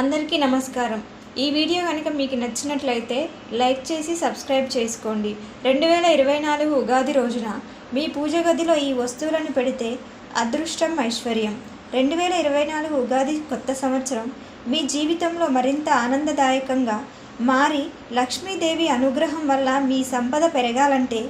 అందరికీ నమస్కారం. ఈ వీడియో కనుక మీకు నచ్చినట్లయితే లైక్ చేసి సబ్స్క్రైబ్ చేసుకోండి. రెండు వేల ఇరవై నాలుగు ఉగాది రోజున మీ పూజ గదిలో ఈ వస్తువులను పెడితే అదృష్టం ఐశ్వర్యం. రెండు వేల ఇరవై నాలుగు ఉగాది కొత్త సంవత్సరం మీ జీవితంలో మరింత ఆనందదాయకంగా మారి లక్ష్మీదేవి అనుగ్రహం వల్ల మీ సంపద పెరగాలంటే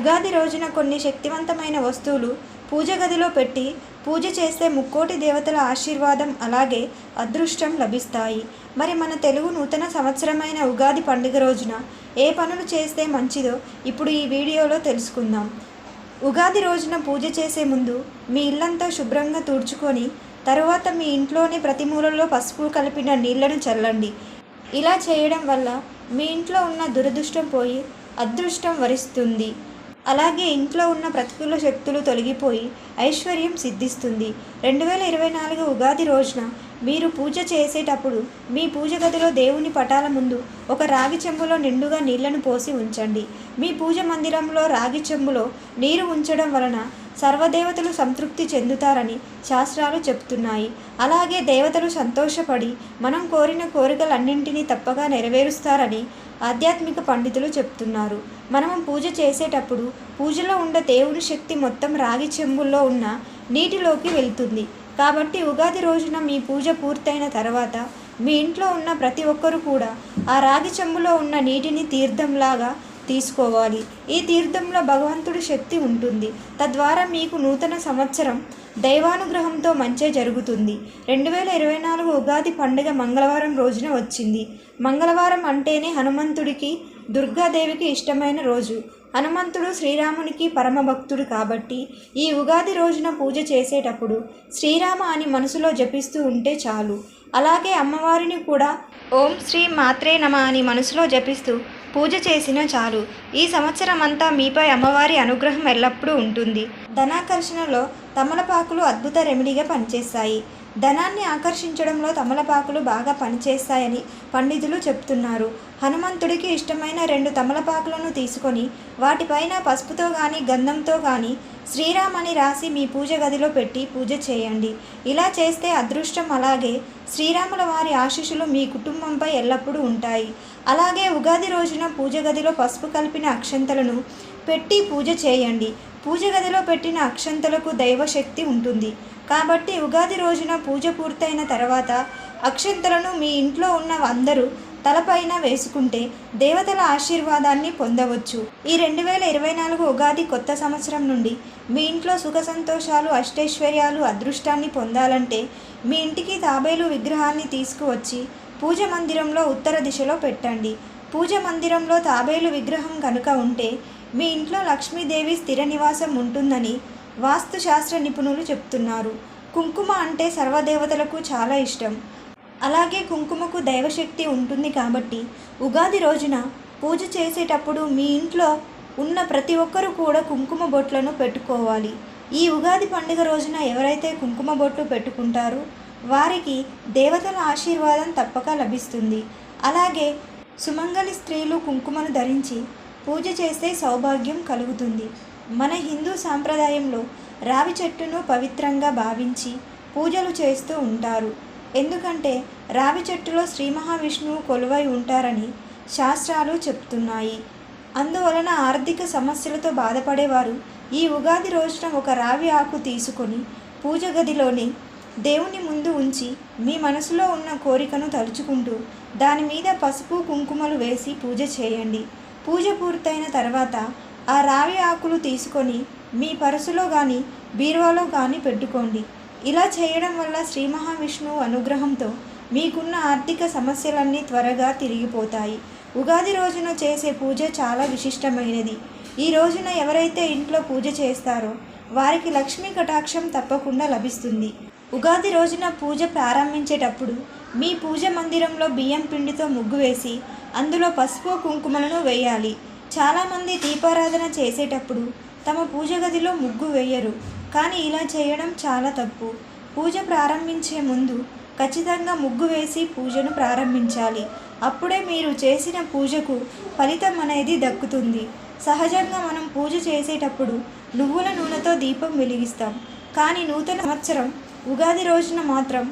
ఉగాది రోజున కొన్ని శక్తివంతమైన వస్తువులు పూజ గదిలో పెట్టి పూజ చేస్తే ముక్కోటి దేవతల ఆశీర్వాదం అలాగే అదృష్టం లభిస్తాయి. మరి మన తెలుగు నూతన సంవత్సరమైన ఉగాది పండుగ రోజున ఏ పనులు చేస్తే మంచిదో ఇప్పుడు ఈ వీడియోలో తెలుసుకుందాం. ఉగాది రోజున పూజ చేసే ముందు మీ ఇల్లంతా శుభ్రంగా తుడుచుకొని తరువాత మీ ఇంట్లోని ప్రతి మూలలో పసుపు కలిపిన నీళ్ళను చల్లండి. ఇలా చేయడం వల్ల మీ ఇంట్లో ఉన్న దురదృష్టం పోయి అదృష్టం వరిస్తుంది. అలాగే ఇంట్లో ఉన్న ప్రతికూల శక్తులు తొలగిపోయి ఐశ్వర్యం సిద్ధిస్తుంది. రెండు వేల ఇరవై నాలుగు ఉగాది రోజున మీరు పూజ చేసేటప్పుడు మీ పూజ గదిలో దేవుని పటాల ముందు ఒక రాగి చెంబులో నిండుగా నీళ్ళను పోసి ఉంచండి. మీ పూజ మందిరంలో రాగి చెంబులో నీరు ఉంచడం వలన సర్వదేవతలు సంతృప్తి చెందుతారని శాస్త్రాలు చెప్తున్నాయి అలాగే దేవతలు సంతోషపడి మనం కోరిన కోరికలన్నింటినీ తప్పగా నెరవేరుస్తారని ఆధ్యాత్మిక పండితులు చెప్తున్నారు మనం పూజ చేసేటప్పుడు పూజలో ఉన్న దేవుని శక్తి మొత్తం రాగి చెంబుల్లో ఉన్న నీటిలోకి వెళ్తుంది. కాబట్టి ఉగాది రోజున మీ పూజ పూర్తయిన తర్వాత మీ ఇంట్లో ఉన్న ప్రతి ఒక్కరూ కూడా ఆ రాగి చెంబులో ఉన్న నీటిని తీర్థంలాగా తీసుకోవాలి. ఈ తీర్థంలో భగవంతుడి శక్తి ఉంటుంది. తద్వారా మీకు నూతన సంవత్సరం దైవానుగ్రహంతో మంచే జరుగుతుంది. రెండు వేల ఇరవై నాలుగు ఉగాది పండుగ మంగళవారం రోజున వచ్చింది. మంగళవారం అంటేనే హనుమంతుడికి దుర్గాదేవికి ఇష్టమైన రోజు. హనుమంతుడు శ్రీరామునికి పరమ భక్తుడు కాబట్టి ఈ ఉగాది రోజున పూజ చేసేటప్పుడు శ్రీరామ అని మనసులో జపిస్తూ ఉంటే చాలు. అలాగే అమ్మవారిని కూడా ఓం శ్రీ మాత్రే నమ అని మనసులో జపిస్తూ పూజ చేసినా చాలు. ఈ సంవత్సరం అంతా మీపై అమ్మవారి అనుగ్రహం ఎల్లప్పుడూ ఉంటుంది. ధనాకర్షణలో తమలపాకులు అద్భుత రెమెడీగా పనిచేస్తాయి. ధనాన్ని ఆకర్షించడంలో తమలపాకులు బాగా పనిచేస్తాయని పండితులు చెప్తున్నారు. హనుమంతుడికి ఇష్టమైన రెండు తమలపాకులను తీసుకొని వాటిపైన పసుపుతో కానీ గంధంతో కానీ శ్రీరామ్ అని రాసి మీ పూజ గదిలో పెట్టి పూజ చేయండి. ఇలా చేస్తే అదృష్టం అలాగే శ్రీరాముల వారి ఆశీస్సులు మీ కుటుంబంపై ఎల్లప్పుడూ ఉంటాయి. అలాగే ఉగాది రోజున పూజ గదిలో పసుపు కలిపిన అక్షంతలను పెట్టి పూజ చేయండి. పూజ గదిలో పెట్టిన అక్షంతలకు దైవశక్తి ఉంటుంది. కాబట్టి ఉగాది రోజున పూజ పూర్తయిన తర్వాత అక్షంతలను మీ ఇంట్లో ఉన్న అందరూ తలపైన వేసుకుంటే దేవతల ఆశీర్వాదాన్ని పొందవచ్చు. ఈ రెండు వేల ఇరవై నాలుగు ఉగాది కొత్త సంవత్సరం నుండి మీ ఇంట్లో సుఖ సంతోషాలు అష్టైశ్వర్యాలు అదృష్టాన్ని పొందాలంటే మీ ఇంటికి తాబేలు విగ్రహాన్ని తీసుకువచ్చి పూజ మందిరంలో ఉత్తర దిశలో పెట్టండి. పూజ మందిరంలో తాబేలు విగ్రహం కనుక ఉంటే మీ ఇంట్లో లక్ష్మీదేవి స్థిర నివాసం ఉంటుందని వాస్తుశాస్త్ర నిపుణులు చెప్తున్నారు. కుంకుమ అంటే సర్వదేవతలకు చాలా ఇష్టం. అలాగే కుంకుమకు దైవశక్తి ఉంటుంది కాబట్టి ఉగాది రోజున పూజ చేసేటప్పుడు మీ ఇంట్లో ఉన్న ప్రతి ఒక్కరూ కూడా కుంకుమ బొట్లను పెట్టుకోవాలి. ఈ ఉగాది పండుగ రోజున ఎవరైతే కుంకుమ బొట్లు పెట్టుకుంటారో వారికి దేవతల ఆశీర్వాదం తప్పక లభిస్తుంది. అలాగే సుమంగలి స్త్రీలు కుంకుమను ధరించి పూజ చేస్తే సౌభాగ్యం కలుగుతుంది. మన హిందూ సాంప్రదాయంలో రావి చెట్టును పవిత్రంగా భావించి పూజలు చేస్తూ ఉంటారు. ఎందుకంటే రావి చెట్టులో శ్రీ మహావిష్ణువు కొలువై ఉంటారని శాస్త్రాలు చెప్తున్నాయి. అందువలన ఆర్థిక సమస్యలతో బాధపడేవారు ఈ ఉగాది రోజున ఒక రావి ఆకు తీసుకొని పూజ గదిలోని దేవుని ముందు ఉంచి మీ మనసులో ఉన్న కోరికను తలుచుకుంటూ దాని మీద పసుపు కుంకుమలు వేసి పూజ చేయండి. పూజ పూర్తయిన తర్వాత ఆ రావి ఆకులు తీసుకొని మీ పరసులో కానీ బీరువాలో కానీ పెట్టుకోండి. ఇలా చేయడం వల్ల శ్రీ మహావిష్ణువు అనుగ్రహంతో మీకున్న ఆర్థిక సమస్యలన్నీ త్వరగా తిరిగిపోతాయి. ఉగాది రోజున చేసే పూజ చాలా విశిష్టమైనది. ఈ రోజున ఎవరైతే ఇంట్లో పూజ చేస్తారో వారికి లక్ష్మీ కటాక్షం తప్పకుండా లభిస్తుంది. ఉగాది రోజున పూజ ప్రారంభించేటప్పుడు మీ పూజ మందిరంలో బియ్యం పిండితో ముగ్గు వేసి అందులో పసుపు కుంకుమలను వేయాలి. చాలామంది దీపారాధన చేసేటప్పుడు తమ పూజ గదిలో ముగ్గు వేయరు కానీ ఇలా చేయడం చాలా తప్పు. పూజ ప్రారంభించే ముందు ఖచ్చితంగా ముగ్గు వేసి పూజను ప్రారంభించాలి. అప్పుడే మీరు చేసిన పూజకు ఫలితం అనేది దక్కుతుంది. సహజంగా మనం పూజ చేసేటప్పుడు నువ్వుల నూనెతో దీపం వెలిగిస్తాం కానీ నూతన సంవత్సరం ఉగాది రోజున మాత్రం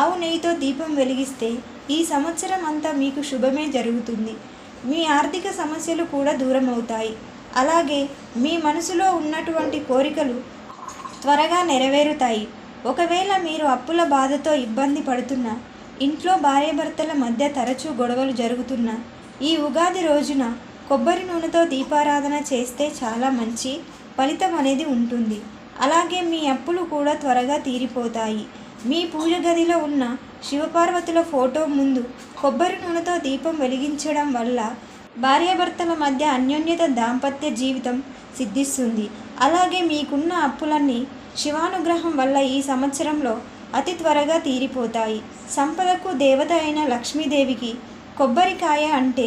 ఆవు నెయ్యితో దీపం వెలిగిస్తే ఈ సంవత్సరం అంతా మీకు శుభమే జరుగుతుంది. మీ ఆర్థిక సమస్యలు కూడా దూరం అవుతాయి అలాగే మీ మనసులో ఉన్నటువంటి కోరికలు త్వరగా నెరవేరుతాయి. ఒకవేళ మీరు అప్పుల బాధతో ఇబ్బంది పడుతున్నా ఇంట్లో భార్యాభర్తల మధ్య తరచూ గొడవలు జరుగుతున్నా ఈ ఉగాది రోజున కొబ్బరి నూనెతో దీపారాధన చేస్తే చాలా మంచి ఫలితం అనేది ఉంటుంది. అలాగే మీ అప్పులు కూడా త్వరగా తీరిపోతాయి. మీ పూజ గదిలో ఉన్న శివపార్వతుల ఫోటో ముందు కొబ్బరి నూనెతో దీపం వెలిగించడం వల్ల భార్యాభర్తల మధ్య అన్యోన్యత దాంపత్య జీవితం సిద్ధిస్తుంది. అలాగే మీకున్న అప్పులన్నీ శివానుగ్రహం వల్ల ఈ సంవత్సరంలో అతి త్వరగా తీరిపోతాయి. సంపదకు దేవత అయిన లక్ష్మీదేవికి కొబ్బరికాయ అంటే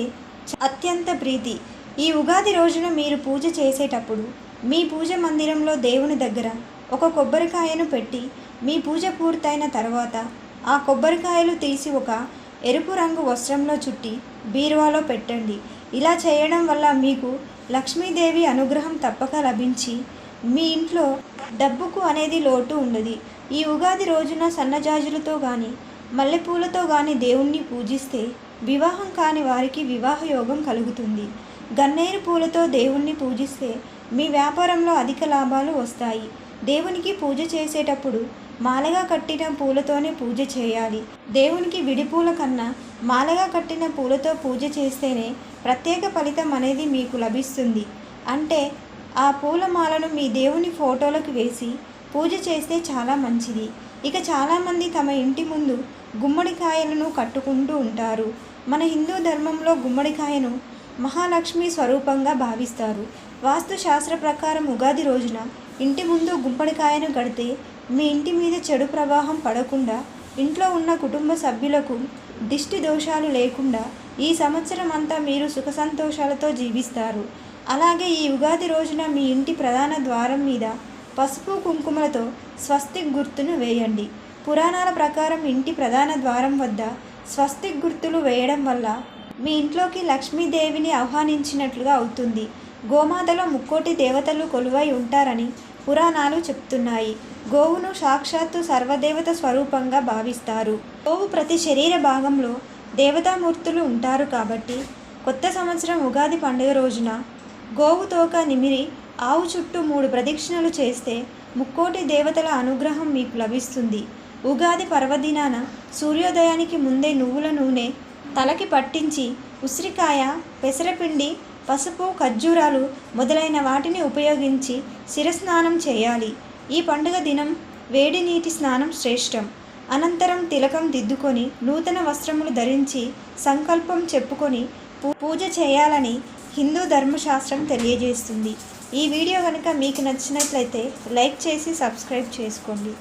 అత్యంత ప్రీతి. ఈ ఉగాది రోజున మీరు పూజ చేసేటప్పుడు మీ పూజ మందిరంలో దేవుని దగ్గర ఒక కొబ్బరికాయను పెట్టి మీ పూజ పూర్తయిన తర్వాత ఆ కొబ్బరికాయలు తీసి ఒక ఎరుపు రంగు వస్త్రంలో చుట్టి బీరువాలో పెట్టండి. ఇలా చేయడం వల్ల మీకు లక్ష్మీదేవి అనుగ్రహం తప్పక లభించి మీ ఇంట్లో డబ్బుకు అనేది లోటు ఉండదు. ఈ ఉగాది రోజున సన్నజాజులతో కానీ మల్లెపూలతో కానీ దేవుణ్ణి పూజిస్తే వివాహం కాని వారికి వివాహ యోగం కలుగుతుంది. గన్నేరు పూలతో దేవుణ్ణి పూజిస్తే మీ వ్యాపారంలో అధిక లాభాలు వస్తాయి. దేవునికి పూజ చేసేటప్పుడు మాలగా కట్టిన పూలతోనే పూజ చేయాలి. దేవునికి విడి పూల కన్నా మాలగా కట్టిన పూలతో పూజ చేస్తేనే ప్రత్యేక ఫలితం అనేది మీకు లభిస్తుంది. అంటే ఆ పూలమాలను మీ దేవుని ఫోటోలకు వేసి పూజ చేస్తే చాలా మంచిది. ఇక చాలామంది తమ ఇంటి ముందు గుమ్మడికాయలను కట్టుకుంటూ ఉంటారు. మన హిందూ ధర్మంలో గుమ్మడికాయను మహాలక్ష్మి స్వరూపంగా భావిస్తారు. వాస్తు శాస్త్ర ప్రకారం ఉగాది రోజున ఇంటి ముందు గుమ్మడికాయను కడితే మీ ఇంటి మీద చెడు ప్రవాహం పడకుండా ఇంట్లో ఉన్న కుటుంబ సభ్యులకు దిష్టి దోషాలు లేకుండా ఈ సంవత్సరం అంతా మీరు సుఖ సంతోషాలతో జీవిస్తారు. అలాగే ఈ ఉగాది రోజున మీ ఇంటి ప్రధాన ద్వారం మీద పసుపు కుంకుమలతో స్వస్తిక్ గుర్తును వేయండి. పురాణాల ప్రకారం ఇంటి ప్రధాన ద్వారం వద్ద స్వస్తిక్ గుర్తులు వేయడం వల్ల మీ ఇంట్లోకి లక్ష్మీదేవిని ఆహ్వానించినట్లుగా అవుతుంది. గోమాతలో ముక్కోటి దేవతలు కొలువై ఉంటారని పురాణాలు చెప్తున్నాయి. గోవును సాక్షాత్తు సర్వదేవత స్వరూపంగా భావిస్తారు. గోవు ప్రతి శరీర భాగంలో దేవతామూర్తులు ఉంటారు కాబట్టి కొత్త సంవత్సరం ఉగాది పండుగ రోజున గోవు తోక నిమిరి ఆవు చుట్టూ మూడు ప్రదక్షిణలు చేస్తే ముక్కోటి దేవతల అనుగ్రహం మీకు లభిస్తుంది. ఉగాది పర్వదినాన సూర్యోదయానికి ముందే నువ్వుల నూనె తలకి పట్టించి ఉసిరికాయ పెసరపిండి పసుపు ఖర్జూరాలు మొదలైన వాటిని ఉపయోగించి శిరస్నానం చేయాలి. ఈ పండుగ దినం వేడి నీటి స్నానం శ్రేష్టం. అనంతరం తిలకం దిద్దుకొని నూతన వస్త్రములు ధరించి సంకల్పం చెప్పుకొని పూజ చేయాలని హిందూ ధర్మశాస్త్రం తెలియజేస్తుంది. ఈ వీడియో కనుక మీకు నచ్చినట్లయితే లైక్ చేసి సబ్స్క్రైబ్ చేసుకోండి.